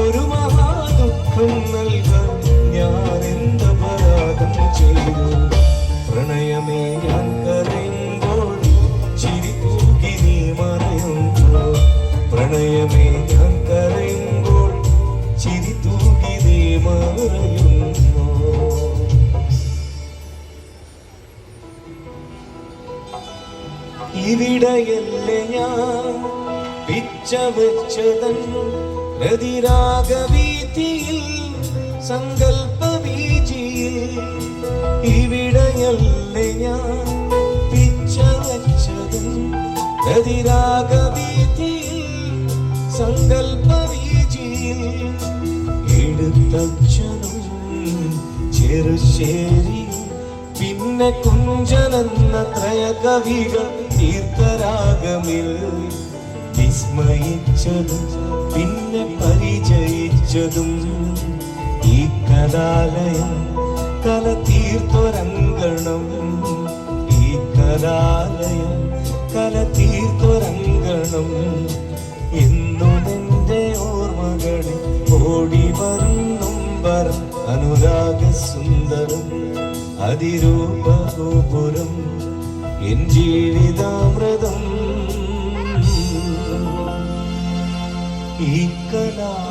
ഒരു മഹാദുഃഖം നൽകാൻ ഞാൻ പ്രണയമേ ഞാൻ കരയുമ്പോൾ ചിരി തൂകി നീ പ്രണയമേ ഞാൻ കരയുമ്പോൾ ചിരി തൂകി നീ മറയുന്നു. ഇവിടെയല്ലേ ഞാൻ പിച്ച വെച്ചതൻ രതിരാഗവീതിയിൽ സങ്കൽപ്പ വീജിയിൽ ഇവിടെയല്ലേ ഞാൻ പിച്ച വെച്ചതൻ രതിരാഗവീതിയിൽ സങ്കൽപ്പ വീജിയിൽ എടുത്തച്ഛനും ചെറുശേരിയും പിന്നെ കുഞ്ചനെന്ന ത്രയ കവികൾ തീർത്ഥരാഗമിൽ. വിസ്മയിച്ചതും പിന്നെ പരിചയിച്ചതും ഈ കലാലയം കല തീർത്തൊരങ്കണം ഈ കലാലയം കല തീർത്തൊരങ്കണം എന്നും എന്റെ ഓർമ്മകളിൽ ഓടി വരുന്നും വർ അനുരാഗ സുന്ദരം അതിരൂപഗോപുരം എൻ ജീവിതാമൃതം ഈ കലാലയം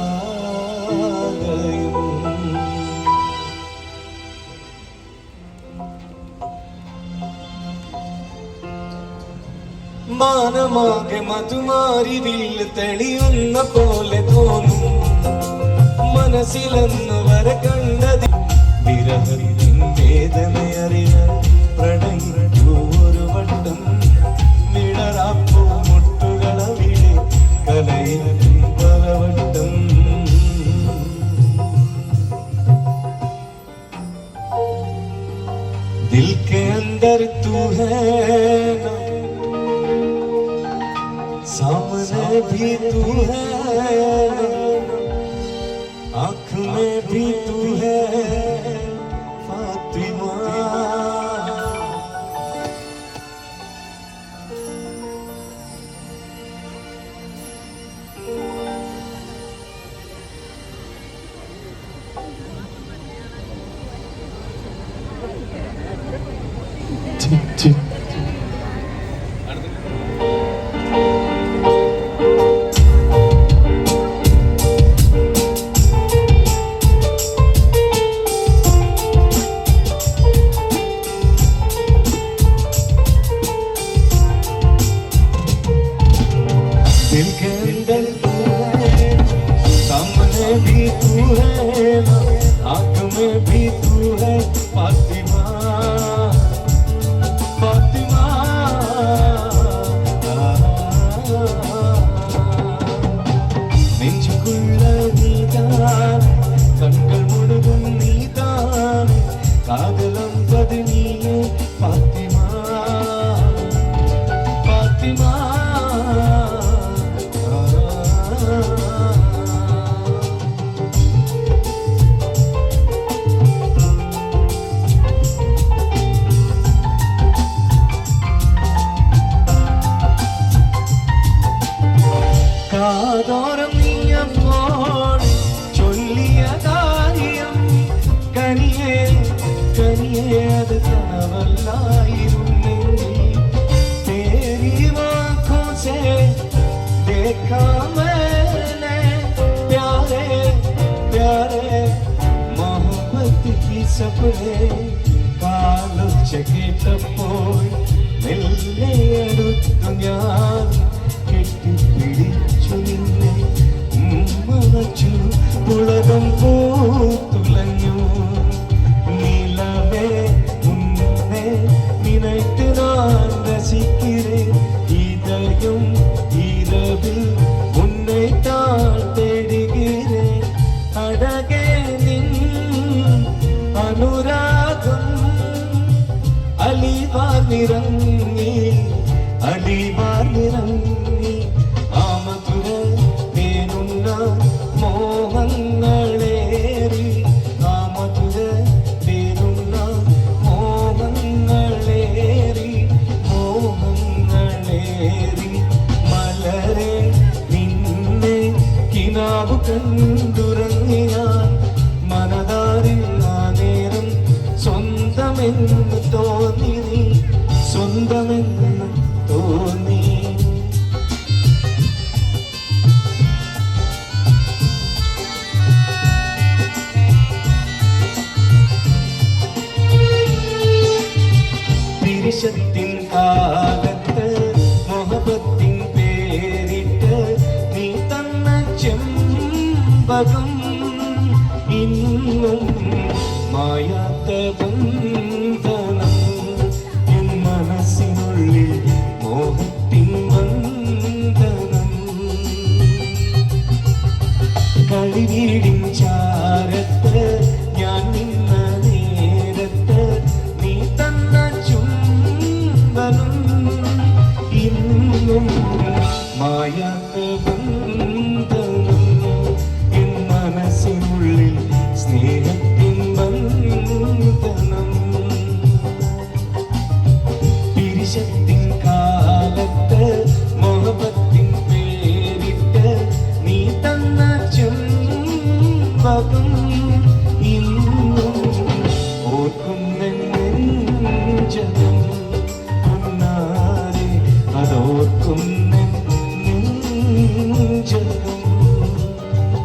മാനമാകെ മധുമാരി വില്ല് തെളിയുന്ന പോലെ തോന്നും. മനസ്സിലെന്ന് വരെ കണ്ടതി വിരഹത്തിൻ വേദനയറിയ പ്രണയിച്ചു अंदर तू है ना। सामने भी तू है आँख में भी तू है फातिमा। 진, 진. ആധാരം നീയപ്പോൾ ചൊല്ലിയ കാര്യം കനിയേ കനിയേ അത് കനവല്ലായിരുന്നു തേരി വാക്കോ സേ ദേഖാ മേനെ പ്യാരേ പ്യാരേ മൊഹബത്ത് കി സപ്നേ കാലു ചകിട്ടപ്പോൾ മെല്ലെ അടുത്തു ഞാൻ കെട്ടിപ്പിടിച്ചു നിന്നെ മറച്ചു പുളകം പൂത്തുലഞ്ഞു നിലവേ ഉന്നെ നിനക്ക് നാൻ രസിக்கிறே இதயம் இரவில் உன்னை தான் தேடுகிறேன் அழகே நின் அனுராகம் அலிவா நிறங்க bu gündür